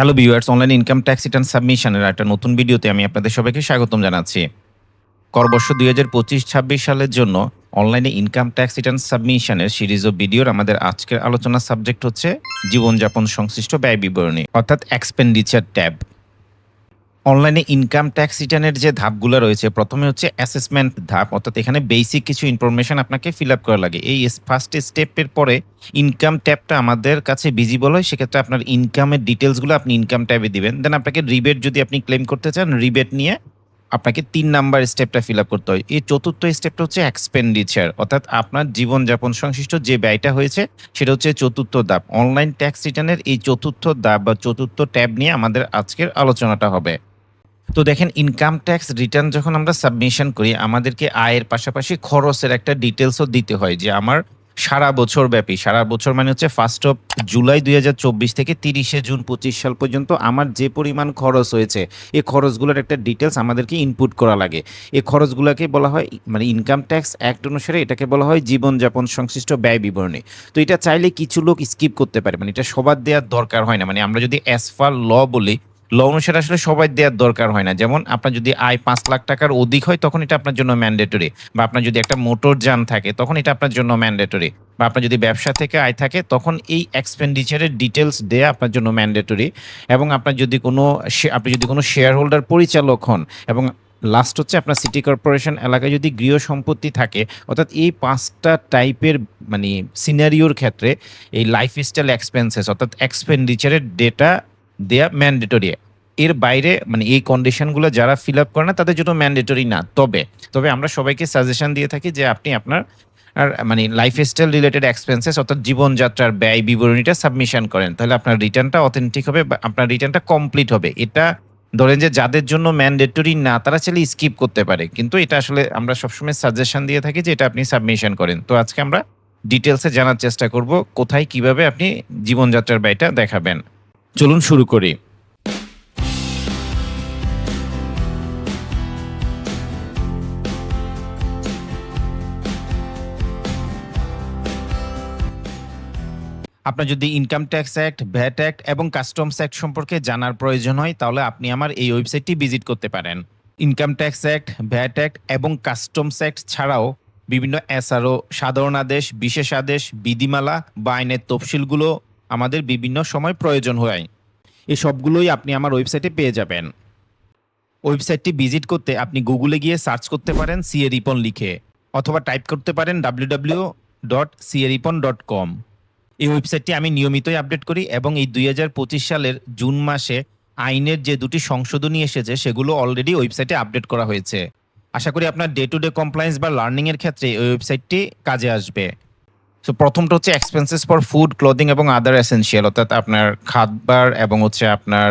Hello viewers online income tax return সাবমিশনের একটা নতুন ভিডিওতে আমি আপনাদের সবাইকে স্বাগতম জানাচ্ছি। করবর্ষ দুই হাজার পঁচিশ, ছাব্বিশ সালের জন্য অনলাইনে ইনকাম ট্যাক্স রিটার্ন সাবমিশনের সিরিজ অফ ভিডিওর আমাদের আজকের আলোচনার সাবজেক্ট হচ্ছে জীবনযাপন সংশ্লিষ্ট ব্যয় বিবরণী, অর্থাৎ এক্সপেন্ডিচার ট্যাব অনলাইনে ইনকাম ট্যাক্স রিটার্নের যে ধাপগুলো রয়েছে, প্রথমে হচ্ছে অ্যাসেসমেন্ট ধাপ, অর্থাৎ এখানে বেসিক কিছু ইনফরমেশন আপনাকে ফিল আপ করা লাগে। এই ফার্স্ট স্টেপের পরে ইনকাম ট্যাবটা আমাদের কাছে ভিজিবল হয়, সেক্ষেত্রে আপনার ইনকামের ডিটেলসগুলো আপনি ইনকাম ট্যাবে দিবেন। দেন আপনাকে রিবেট যদি আপনি ক্লেম করতে চান রিবেট নিয়ে আপনাকে তিন নাম্বার স্টেপটা ফিল আপ করতে হয়। এই চতুর্থ স্টেপটা হচ্ছে এক্সপেন্ডিচার অর্থাৎ আপনার জীবনযাপন সংশ্লিষ্ট যে ব্যয়টা হয়েছে, সেটা হচ্ছে চতুর্থ ধাপ। অনলাইন ট্যাক্স রিটার্নের এই চতুর্থ ধাপ বা চতুর্থ ট্যাব নিয়ে আমাদের আজকের আলোচনাটা হবে। তো দেখেন ইনকাম ট্যাক্স রিটার্ন যখন আমরা সাবমিশন করি, আমাদেরকে আয়ের পাশাপাশি খরচের একটা ডিটেলসও দিতে হয় যে আমার সারা বছর ব্যাপী। সারা বছর মানে হচ্ছে ফার্স্ট অফ জুলাই দুই হাজার চব্বিশ থেকে তিরিশে জুন পঁচিশ সাল পর্যন্ত আমার যে পরিমাণ খরচ হয়েছে, এই খরচগুলোর একটা ডিটেলস আমাদেরকে ইনপুট করা লাগে। এই খরচগুলোকে বলা হয় মানে ইনকাম ট্যাক্স অ্যাক্ট অনুসারে এটাকে বলা হয় জীবনযাপন সংশ্লিষ্ট ব্যয় বিবরণী। তো এটা চাইলে কিছু লোক স্কিপ করতে পারে মানে এটা সবার দেওয়ার দরকার হয় না। মানে আমরা যদি অ্যাজ ফার ল বলি ল অনুসারে আসলে সবাই দেওয়ার দরকার হয় না। যেমন আপনার যদি আয় পাঁচ লাখ টাকার অধিক হয়, তখন এটা আপনার জন্য ম্যান্ডেটরি বা আপনার যদি একটা মোটর যান থাকে, তখন এটা আপনার জন্য ম্যান্ডেটরি বা আপনার যদি ব্যবসা থেকে আয় থাকে, তখন এই এক্সপেন্ডিচারের ডিটেলস দেয়া আপনার জন্য ম্যান্ডেটরি এবং আপনার যদি কোনো আপনি যদি কোনো শেয়ার হোল্ডার পরিচালক হন, এবং লাস্ট হচ্ছে আপনার সিটি কর্পোরেশন এলাকায় যদি গৃহ সম্পত্তি থাকে, অর্থাৎ এই পাঁচটা টাইপের মানে সিনারিওর ক্ষেত্রে এই লাইফস্টাইল এক্সপেন্সেস অর্থাৎ এক্সপেন্ডিচারের ডেটা দেয়া ম্যান্ডেটরি এর বাইরে মানে এই কন্ডিশনগুলো যারা ফিল আপ করে না, তাদের জন্য ম্যান্ডেটরি না। তবে তবে আমরা সবাইকে সাজেশন দিয়ে থাকি যে আপনি আপনার, আর মানে লাইফস্টাইল রিলেটেড এক্সপেন্সেস অর্থাৎ জীবনযাত্রার ব্যয় বিবরণীটা সাবমিশন করেন। তাহলে আপনার রিটার্নটা অথেন্টিক হবে বা আপনার রিটার্নটা কমপ্লিট হবে। এটা ধরেন যে যাদের জন্য ম্যান্ডেটরি না, তারা চাইলে স্কিপ করতে পারে। কিন্তু এটা আসলে আমরা সবসময় সাজেশন দিয়ে থাকি যে এটা আপনি সাবমিশন করেন। তো আজকে আমরা ডিটেলসে জানার চেষ্টা করব কোথায় কীভাবে আপনি জীবনযাত্রার ব্যয়টা দেখাবেন। চলুন শুরু করি। আপনার যদি income tax act VAT act এবং কাস্টমস অ্যাক্ট সম্পর্কে জানার প্রয়োজন হয়, তাহলে আপনি আমার এই ওয়েবসাইটটি ভিজিট করতে পারেন। Income tax act VAT act এবং কাস্টমস অ্যাক্ট ছাড়াও বিভিন্ন এসআরও, সাধারণ আদেশ, বিশেষ আদেশ, বিধিমালা বা আইনের তফসিলগুলো আমাদের বিভিন্ন সময় প্রয়োজন হয়। এই সবগুলোই আপনি আমার ওয়েবসাইটে পেয়ে যাবেন। ওয়েবসাইটটি ভিজিট করতে আপনি গুগলে গিয়ে সার্চ করতে পারেন সিএ রিপন লিখে, অথবা টাইপ করতে পারেন ডাব্লিউ ডাব্লিউ ডট সিএরিপন ডট কম এই ওয়েবসাইটটি আমি নিয়মিতই আপডেট করি এবং এই দুই হাজার পঁচিশ সালের জুন মাসে আইনের যে দুটি সংশোধনী এসেছে, সেগুলো অলরেডি ওয়েবসাইটে আপডেট করা হয়েছে। আশা করি আপনার ডে টু ডে কমপ্লায়েন্স বা লার্নিংয়ের ক্ষেত্রে এই ওয়েবসাইটটি কাজে আসবে। সো প্রথমটা হচ্ছে এক্সপেন্সেস ফর ফুড ক্লোদিং এবং আদার এসেন্সিয়াল অর্থাৎ আপনার খাবার এবং হচ্ছে আপনার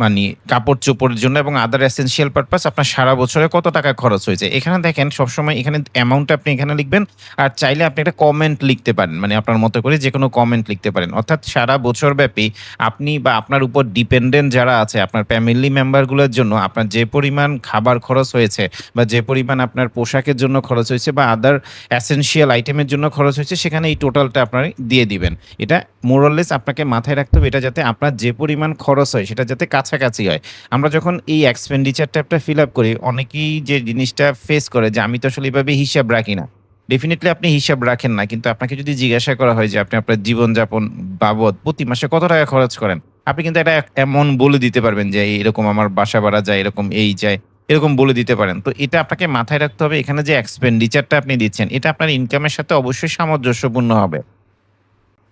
মানে কাপড় চোপড়ের জন্য এবং আদার এসেনশিয়াল পারপাস আপনার সারা বছরে কত টাকা খরচ হয়েছে? এখানে দেখেন সবসময় এখানে অ্যামাউন্ট আপনি এখানে লিখবেন আর চাইলে আপনি একটা কমেন্ট লিখতে পারেন মানে আপনার মতো করে যে কোনো কমেন্ট লিখতে পারেন। অর্থাৎ সারা বছর ব্যাপী আপনি বা আপনার উপর ডিপেন্ডেন্ট যারা আছে, আপনার ফ্যামিলি মেম্বারগুলোর জন্য আপনার যে পরিমাণ খাবার খরচ হয়েছে বা যে পরিমাণ আপনার পোশাকের জন্য খরচ হয়েছে বা আদার অ্যাসেনশিয়াল আইটেমের জন্য খরচ হয়েছে, সেখানে এই টোটালটা আপনার দিয়ে দিবেন। এটা মোরাললেস আপনাকে মাথায় রাখতে হবে, এটা যাতে আপনার যে পরিমাণ খরচ হয়, সেটা যাতে কাছাকাছি হয়। আমরা যখন এই এক্সপেন্ডিচার ট্যাবটা ফিল আপ করি, অনেকেই যে জিনিসটা ফেস করে যে আমি তো আসলে এইভাবে হিসাব রাখি না। ডেফিনেটলি আপনি হিসাব রাখেন না, কিন্তু আপনাকে যদি জিজ্ঞাসা করা হয় যে আপনি আপনার জীবনযাপন বাবদ প্রতি মাসে কত টাকা খরচ করেন, আপনি কিন্তু এটা এমন বলে দিতে পারবেন যে এরকম আমার বাসা ভাড়া যায়, এরকম এই যায়, এরকম বলে দিতে পারেন। তো এটা আপনাকে মাথায় রাখতে হবে, এখানে যে এক্সপেন্ডিচারটা আপনি দিচ্ছেন, এটা আপনার ইনকামের সাথে অবশ্যই সামঞ্জস্যপূর্ণ হবে।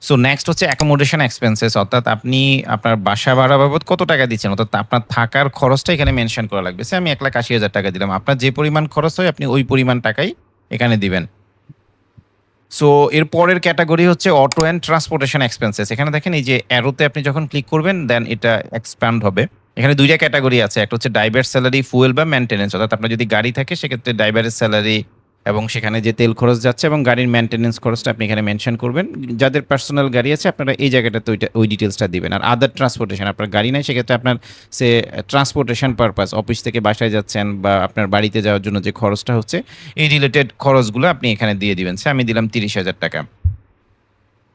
সো নেক্সট হচ্ছে অ্যাকোমোডেশন এক্সপেন্সেস অর্থাৎ আপনি আপনার বাসা ভাড়া বাবদ কত টাকা দিচ্ছেন? অর্থাৎ আপনার থাকার খরচটা এখানে মেনশন করা লাগবে। সে আমি এক লাখ আশি হাজার টাকা দিলাম। আপনার যে পরিমাণ খরচ হয়, আপনি ওই পরিমাণ টাকাই এখানে দিবেন। সো এর পরের ক্যাটাগরি হচ্ছে অটো অ্যান্ড ট্রান্সপোর্টেশন এক্সপেন্সেস এখানে দেখেন, এই যে অ্যারোতে আপনি যখন ক্লিক করবেন দেন এটা এক্সপ্যান্ড হবে। এখানে দুইটা ক্যাটাগরি আছে। একটা হচ্ছে ড্রাইভার স্যালারি ফুয়েল বা মেনটেনেন্স অর্থাৎ আপনার যদি গাড়ি থাকে, সেক্ষেত্রে ড্রাইভারের স্যালারি এবং সেখানে যে তেল খরচ যাচ্ছে এবং গাড়ির মেনটেনেন্স খরচটা আপনি এখানে মেনশন করবেন। যাদের পার্সোনাল গাড়ি আছে, আপনারা এই জায়গাটাতে ওইটা, ওই ডিটেলসটা দিবেন। আর আদার ট্রান্সপোর্টেশন আপনার গাড়ি নাই, সেক্ষেত্রে আপনার সে ট্রান্সপোর্টেশন পারপাস অফিস থেকে বাসায় যাচ্ছেন বা আপনার বাড়িতে যাওয়ার জন্য যে খরচটা হচ্ছে, এই রিলেটেড খরচগুলো আপনি এখানে দিয়ে দিবেন। সে আমি দিলাম তিরিশ হাজার টাকা।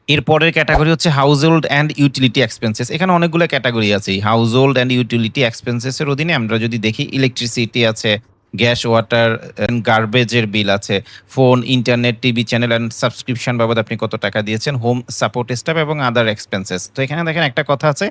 এর পরের ক্যাটাগরি হচ্ছে হাউসহোল্ড অ্যান্ড ইউটিলিটি এক্সপেন্সেস এখানে অনেকগুলো ক্যাটাগরি আছে। হাউসহোল্ড অ্যান্ড ইউটিলিটি এক্সপেন্সেসের অধীনে আমরা যদি দেখি ইলেকট্রিসিটি আছে গ্যাস, ওয়াটার গার্বেজের বিল আছে। Phone, internet, TV channel and subscription বাবদ আপনি কত টাকা দিয়েছেন? হোম সাপোর্ট স্টাফ এবং আদার এক্সপেন্সেস তো এখানে দেখেন একটা কথা আছে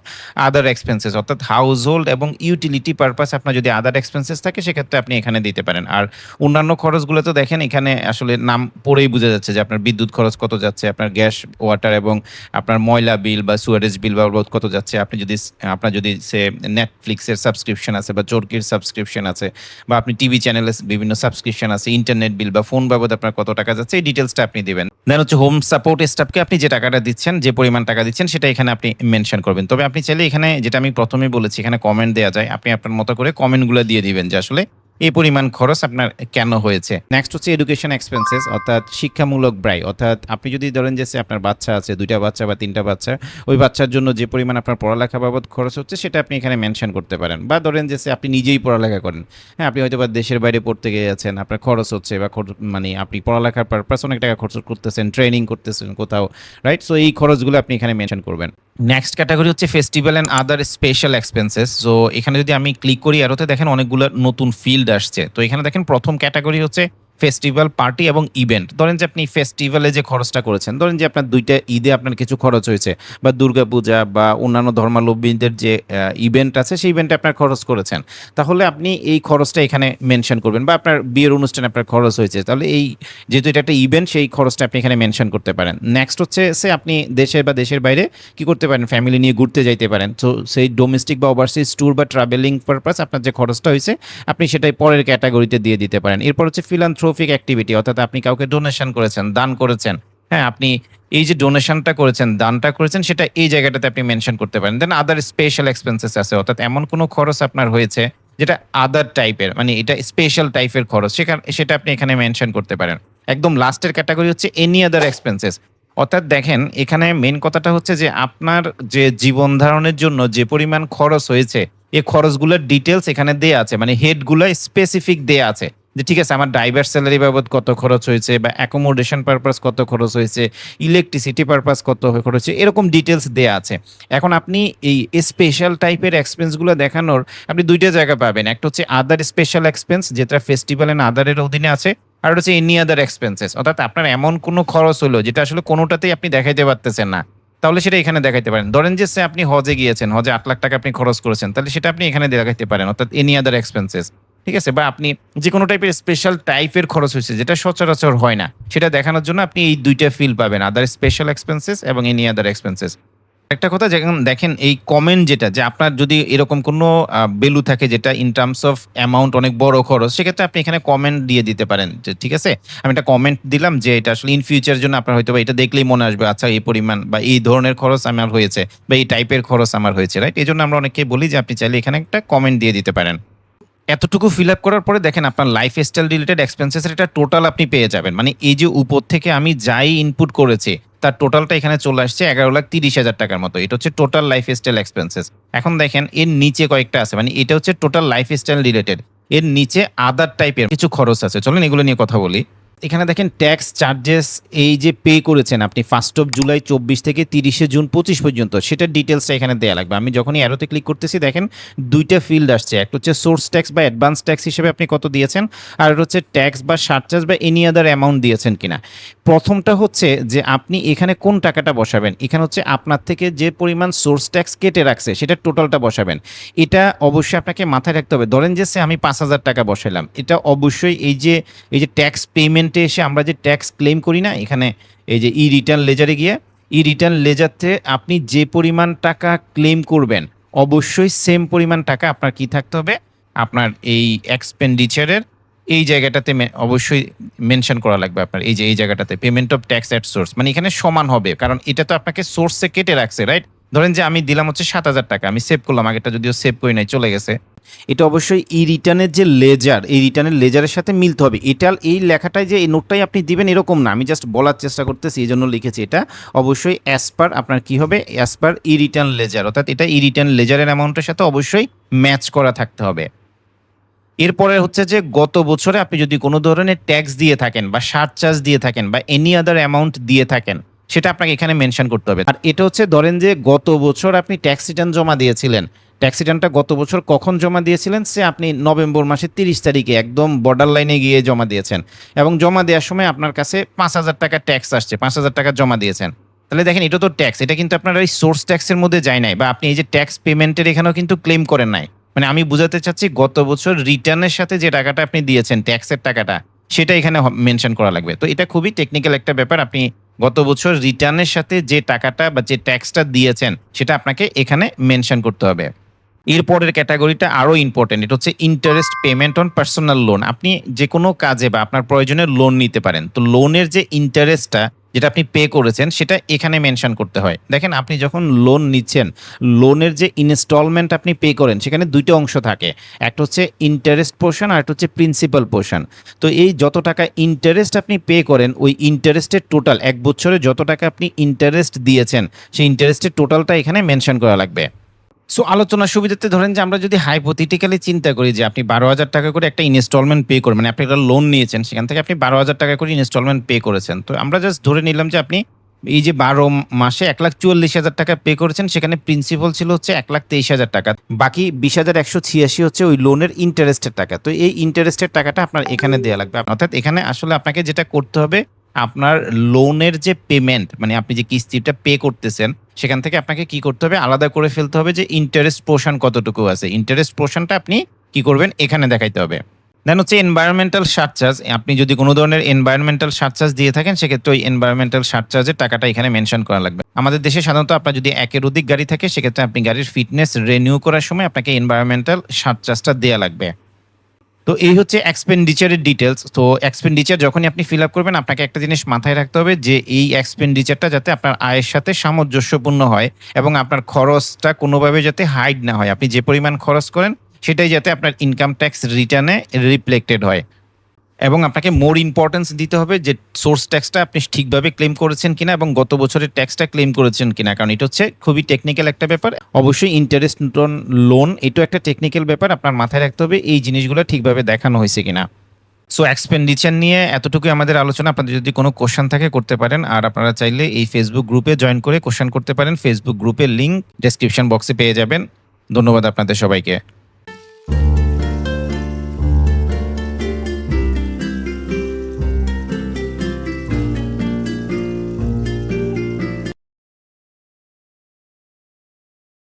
আদার এক্সপেন্সেস অর্থাৎ হাউসহোল্ড এবং ইউটিলিটি পারপাস আপনার যদি আদার এক্সপেন্সেস থাকে, সেক্ষেত্রে আপনি এখানে দিতে পারেন। আর অন্যান্য খরচগুলো তো দেখেন, এখানে আসলে নাম পড়েই বোঝা যাচ্ছে যে আপনার বিদ্যুৎ খরচ কত যাচ্ছে, আপনার গ্যাস, ওয়াটার এবং আপনার ময়লা বিল বা সুয়ারেজ বিল বাবদ কত যাচ্ছে। আপনি যদি, আপনার যদি সে নেটফ্লিক্সের সাবস্ক্রিপশন আছে বা চরকির সাবস্ক্রিপশন আছে, বা আপনি টিভি চ্যানেলে বিভিন্ন সাবস্ক্রিপশন আছে ইন্টারনেট বিল বা ফোন বাবদ আপনার কত টাকা যাচ্ছে, এই ডিটেলসটা আপনি দেবেন। দেন হচ্ছে হোম সাপোর্ট স্টাফকে আপনি যে টাকাটা দিচ্ছেন, যে পরিমাণ টাকা দিচ্ছেন, সেটা এখানে আপনি মেনশন করবেন। তবে আপনি চাইলে এখানে যেটা আমি প্রথমে বলেছি, এখানে কমেন্ট দেওয়া যায়। আপনি আপনার মতো করে কমেন্টগুলো দিয়ে দিবেন যে আসলে এই পরিমাণ খরচ আপনার কেন হয়েছে? নেক্সট হচ্ছে এডুকেশন এক্সপেন্সেস অর্থাৎ শিক্ষামূলক ব্যয়। অর্থাৎ আপনি যদি ধরেন যে আপনার বাচ্চা আছে, দুইটা বাচ্চা বা তিনটা বাচ্চা, ওই বাচ্চার জন্য যে পরিমাণ আপনার পড়ালেখা বাবদ খরচ হচ্ছে, সেটা আপনি এখানে মেনশন করতে পারেন। বা ধরেন যে আপনি নিজেই পড়ালেখা করেন। হ্যাঁ আপনি হয়তো বা দেশের বাইরে পড়তে গিয়ে গিয়েছেন, আপনার খরচ হচ্ছে বা মানে আপনি পড়ালেখার পারপাস অনেক টাকা খরচ করতেছেন ট্রেনিং করতেছেন কোথাও রাইট সো এই খরচগুলো আপনি এখানে মেনশন করবেন। নেক্সট ক্যাটাগরি হচ্ছে festival and other special expenses so এখানে যদি আমি ক্লিক করি আরোতে দেখেন অনেকগুলো নতুন ফিল্ড আসছে। তো এখানে দেখেন প্রথম ক্যাটাগরি হচ্ছে ফেস্টিভ্যাল, পার্টি এবং ইভেন্ট। ধরেন যে আপনি ফেস্টিভ্যালে যে খরচটা করেছেন, ধরেন যে আপনার দুইটা ঈদে আপনার কিছু খরচ হয়েছে, বা দুর্গাপূজা বা অন্যান্য ধর্মালম্বীদের যে ইভেন্ট আছে, সেই ইভেন্টে আপনার খরচ করেছেন। তাহলে আপনি এই খরচটা এখানে মেনশন করবেন, বা আপনার বিয়ের অনুষ্ঠানে আপনার খরচ হয়েছে। তাহলে এই যেহেতু এটা একটা ইভেন্ট, সেই খরচটা আপনি এখানে মেনশন করতে পারেন। নেক্সট হচ্ছে, সে আপনি দেশে বা দেশের বাইরে কি করতে পারেন? ফ্যামিলি নিয়ে ঘুরতে যাইতে পারেন। তো সেই ডোমেস্টিক বা ওভারসিজ ট্যুর বা ট্রাভেলিং পারপাস আপনার যে খরচটা হয়েছে, আপনি সেটাই পরের ক্যাটাগরিতে দিয়ে দিতে পারেন। এরপর হচ্ছে ফিলান্থ্রোফিক অ্যাক্টিভিটি অর্থাৎ আপনি কাউকে ডোনেশন করেছেন, দান করেছেন হ্যাঁ আপনি এই যে ডোনেশনটা করেছেন, দানটা করেছেন, সেটা এই জায়গাটাতে আপনি মেনশন করতে পারেন। দেন আদার স্পেশাল এক্সপেন্সেস আছে, অর্থাৎ এমন কোনো খরচ আপনার হয়েছে যেটা আদার টাইপের মানে এটা স্পেশাল টাইপের খরচ, সেখানে, সেটা আপনি এখানে মেনশন করতে পারেন। একদম লাস্টের ক্যাটাগরি হচ্ছে এনি আদার এক্সপেন্সেস অর্থাৎ দেখেন, এখানে মেন কথাটা হচ্ছে যে আপনার যে জীবন ধারণের জন্য যে পরিমাণ খরচ হয়েছে এই খরচগুলোর ডিটেলস এখানে দেয়া আছে মানে হেডগুলো স্পেসিফিক দেয়া আছে। যে ঠিক আছে, আমার ড্রাইভার স্যালারি বাবদ কত খরচ হয়েছে বা অ্যাকোমোডেশন পারপাস কত খরচ হয়েছে ইলেকট্রিসিটি পারপাস কত খরচ হয়েছে, এরকম ডিটেলস দেয়া আছে। এখন আপনি এই স্পেশাল টাইপের এক্সপেন্সগুলো দেখানোর আপনি দুইটা জায়গা পাবেন। একটা হচ্ছে আদার স্পেশাল এক্সপেন্স যেটা ফেস্টিভ্যাল অ্যান্ড আদারের অধীনে আছে, আর হচ্ছে এনি আদার এক্সপেন্সেস অর্থাৎ আপনার এমন কোনো খরচ হলো, যেটা আসলে কোনোটাতেই আপনি দেখাইতে পারতেছেন না। তাহলে সেটা এখানে দেখাইতে পারেন। ধরেন যে আপনি হজে গিয়েছেন, হজে আট লাখ টাকা আপনি খরচ করেছেন, তাহলে সেটা আপনি এখানে দেখাইতে পারেন, অর্থাৎ এনি আদার এক্সপেন্সেস ঠিক আছে? বা আপনি যে কোনো টাইপের স্পেশাল টাইপের খরচ হয়েছে, যেটা সচরাচর হয় না, সেটা দেখানোর জন্য আপনি এই দুইটা ফিল পাবেন আদার স্পেশাল এক্সপেন্সেস এবং এনি আদার এক্সপেন্সেস একটা কথা যেমন দেখেন, এই কমেন্ট যেটা, যে আপনার যদি এরকম কোনো বেলু থাকে যেটা ইন টার্মস অফ অ্যামাউন্ট অনেক বড় খরচ, সেক্ষেত্রে আপনি এখানে কমেন্ট দিয়ে দিতে পারেন, যে ঠিক আছে? আমি একটা কমেন্ট দিলাম যে এটা আসলে ইন ফিউচার জন্য আপনার হয়তো এটা দেখলেই মনে আসবে আচ্ছা এই পরিমাণ বা এই ধরনের খরচ আমার হয়েছে, বা এই টাইপের খরচ আমার হয়েছে রাইট এই জন্য আমরা অনেককে বলি যে আপনি চাইলে এখানে একটা কমেন্ট দিয়ে দিতে পারেন। এতটুকু ফিল আপ করার পরে দেখেন আপনার লাইফ স্টাইল রিলেটেড এক্সপেন্সেস এটা টোটাল আপনি পেয়ে যাবেন। মানে এই যে উপর থেকে আমি যাই ইনপুট করেছি, তার টোটালটা এখানে চলে আসছে এগারো লাখ তিরিশ হাজার টাকার মতো। এটা হচ্ছে টোটাল লাইফ স্টাইল এক্সপেন্সেস এখন দেখেন এর নিচে কয়েকটা আছে মানে এটা হচ্ছে টোটাল লাইফ স্টাইল রিলেটেড এর নিচে আদার টাইপের কিছু খরচ আছে। চলেন এগুলো নিয়ে কথা বলি। এখানে দেখেন ট্যাক্স চার্জেস এই যে পে করেছেন আপনি ফার্স্ট অফ জুলাই চব্বিশ থেকে তিরিশে জুন পঁচিশ পর্যন্ত, সেটার ডিটেলসটা এখানে দেওয়া লাগবে। আমি যখনই অ্যারোতে ক্লিক করতেছি, দেখেন দুইটা ফিল্ড আসছে। একটা হচ্ছে সোর্স ট্যাক্স বা অ্যাডভান্স ট্যাক্স হিসেবে আপনি কত দিয়েছেন, আর হচ্ছে ট্যাক্স বা সারচার্জ বা এনি আদার অ্যামাউন্ট দিয়েছেন কিনা। প্রথমটা হচ্ছে যে আপনি এখানে কোন টাকাটা বসাবেন? এখানে হচ্ছে আপনার থেকে যে পরিমাণ সোর্স ট্যাক্স কেটে রাখছে সেটা টোটালটা বসাবেন। এটা অবশ্যই আপনাকে মাথায় রাখতে হবে। ধরেন যে, সে আমি পাঁচ হাজার টাকা বসালাম এটা অবশ্যই এই যে এই যে ট্যাক্স পেমেন্টে এসে আমরা যে ট্যাক্স ক্লেম করি না, এখানে এই যে ই রিটার্ন লেজারে গিয়ে ই রিটার্ন লেজারতে আপনি যে পরিমাণ টাকা ক্লেম করবেন, অবশ্যই সেম পরিমাণ টাকা আপনার কি থাকতে হবে? আপনার এই এক্সপেন্ডিচারের এই জায়গাটাতে অবশ্যই মেনশন করা লাগবে আপনার, এই যে, এই জায়গাটাতে payment of tax at source মানে এখানে সমান হবে, কারণ এটা তো আপনাকে সোর্সে কেটে রাখছে রাইট ধরেন যে আমি দিলাম হচ্ছে সাত হাজার টাকা, আমি সেভ করলাম আগেটা যদিও সেভ করি নাই, চলে গেছে। এটা অবশ্যই ই রিটার্নের যে লেজার, এই রিটার্নের লেজারের সাথে মিলতে হবে। এটা, এই লেখাটাই যে এই নোটটাই আপনি দিবেন, এরকম না। আমি জাস্ট বলার চেষ্টা করতেছি, এই জন্য লিখেছি এটা। অবশ্যই অ্যাজ পার আপনার কি হবে? As per e return ledger. অর্থাৎ এটা ই রিটার্ন লেজারের অ্যামাউন্টের সাথে অবশ্যই ম্যাচ করা থাকতে হবে। এরপরে হচ্ছে যে গত বছরে আপনি যদি কোনো ধরনের ট্যাক্স দিয়ে থাকেন বা সারচার্জ দিয়ে থাকেন বা এনি আদার অ্যামাউন্ট দিয়ে থাকেন সেটা আপনাকে এখানে মেনশন করতে হবে। আর এটা হচ্ছে ধরেন যে গত বছর আপনি ট্যাক্স রিটার্ন জমা দিয়েছিলেন। ট্যাক্স রিটার্নটা গত বছর কখন জমা দিয়েছিলেন? সে আপনি নভেম্বর মাসের তিরিশ তারিখে একদম বর্ডার লাইনে গিয়ে জমা দিয়েছেন। এবং জমা দেওয়ার সময় আপনার কাছে পাঁচ হাজার টাকা ট্যাক্স আসছে। পাঁচ হাজার টাকা জমা দিয়েছেন। তাহলে দেখেন, এটা তো ট্যাক্স এটা কিন্তু আপনার এই সোর্স ট্যাক্সের মধ্যে যায় নাই। বা আপনি এই যে ট্যাক্স পেমেন্টের এখানেও কিন্তু ক্লেম করেন নাই। মানে আমি বুঝাতে চাচ্ছি গত বছর রিটার্নের সাথে যে টাকাটা আপনি দিয়েছেন ট্যাক্সের টাকাটা সেটা এখানে মেনশন করা লাগবে। তো এটা খুবই টেকনিক্যাল একটা ব্যাপার। আপনি গত বছর রিটার্নের সাথে যে টাকাটা বা যে ট্যাক্সটা দিয়েছেন, সেটা আপনাকে এখানে মেনশন করতে হবে। এরপরের ক্যাটাগরিটা আরও ইম্পর্টেন্ট এটা হচ্ছে interest payment on personal loan আপনি যে কোনো কাজে বা আপনার প্রয়োজনে লোন নিতে পারেন। তো লোনের যে ইন্টারেস্টটা যেটা আপনি পে করেছেন, সেটা এখানে মেনশন করতে হয়। দেখেন, আপনি যখন লোন নিচ্ছেন লোনের যে ইনস্টলমেন্ট আপনি পে করেন, সেখানে দুইটা অংশ থাকে। একটা হচ্ছে ইন্টারেস্ট পোর্শন আর একটা হচ্ছে প্রিন্সিপাল পোর্শন তো এই যত টাকা ইন্টারেস্ট আপনি পে করেন, ওই ইন্টারেস্টের টোটাল এক বছরে যত টাকা আপনি ইন্টারেস্ট দিয়েছেন, সেই ইন্টারেস্টের টোটালটা এখানে মেনশন করা লাগবে। সো আলোচনার সুবিধাতে ধরেন যে আমরা যদি হাইপোথেটিক্যালি চিন্তা করি যে আপনি বারো হাজার টাকা করে একটা ইনস্টলমেন্ট পে করেন মানে আপনি একটা লোন নিয়েছেন, সেখান থেকে আপনি বারো হাজার টাকা করে ইনস্টলমেন্ট পে করেছেন। তো আমরা জাস্ট ধরে নিলাম যে আপনি এই যে বারো মাসে এক লাখ চুয়াল্লিশ হাজার টাকা পে করেছেন, সেখানে প্রিন্সিপাল ছিল হচ্ছে এক লাখ তেইশ হাজার টাকা। বাকি বিশ হাজার একশো ছিয়াশি হচ্ছে ওই লোনের ইন্টারেস্টের টাকা। তো এই ইন্টারেস্টের টাকাটা আপনার এখানে দেওয়া লাগবে। অর্থাৎ এখানে আসলে আপনাকে যেটা করতে হবে আপনার লোনের যে পেমেন্ট মানে আপনি যে কিস্তিটা পে করতেছেন, সেখান থেকে আপনাকে কি করতে হবে? আলাদা করে ফেলতে হবে যে ইন্টারেস্ট পোর্শন কতটুকু আছে। ইন্টারেস্ট পোর্শনটা আপনি কি করবেন? এখানে দেখাইতে হবে। দেন হচ্ছে এনভায়রনমেন্টাল সারচার্জ আপনি যদি কোনো ধরনের এনভায়রনমেন্টাল সারচার্জ দিয়ে থাকেন, সেক্ষেত্রে ওই এনভায়রনমেন্টাল সারচার্জের টাকাটা এখানে মেনশন করা লাগবে। আমাদের দেশে সাধারণত আপনার যদি একের অধিক গাড়ি থাকে, সেক্ষেত্রে আপনি গাড়ির ফিটনেস রেনিউ করার সময় আপনাকে এনভায়রনমেন্টাল সারচার্জটা দেওয়া লাগবে। তো এই হচ্ছে এক্সপেন্ডিচারের ডিটেলস তো এক্সপেন্ডিচার যখনই আপনি ফিল আপ করবেন, আপনাকে একটা জিনিস মাথায় রাখতে হবে যে এই এক্সপেন্ডিচারটা যাতে আপনার আয়ের সাথে সামঞ্জস্যপূর্ণ হয় এবং আপনার খরচটা কোনোভাবে যাতে হাইড না হয়। আপনি যে পরিমাণ খরচ করেন, সেটাই যাতে আপনার ইনকাম ট্যাক্স রিটার্নে রিফ্লেক্টেড হয়। এবং আপনাকে মোর ইম্পর্টেন্স দিতে হবে যে সোর্স ট্যাক্সটা আপনি ঠিকভাবে ক্লেম করেছেন কিনা এবং গত বছরের ট্যাক্সটা ক্লেম করেছেন কিনা। কারণ এটা হচ্ছে খুবই টেকনিক্যাল একটা ব্যাপার। অবশ্যই ইন্টারেস্ট লোন এটাও একটা টেকনিক্যাল ব্যাপার। আপনার মাথায় রাখতে হবে এই জিনিসগুলো ঠিকভাবে দেখানো হয়েছে কিনা। সো এক্সপেন্ডিচার নিয়ে এতটুকুই আমাদের আলোচনা। আপনাদের যদি কোনো কোশ্চেন থাকে করতে পারেন। আর আপনারা চাইলে এই ফেসবুক গ্রুপে জয়েন করে কোশ্চেন করতে পারেন। ফেসবুক গ্রুপের লিঙ্ক ডেসক্রিপশন বক্সে পেয়ে যাবেন। ধন্যবাদ আপনাদের সবাইকে।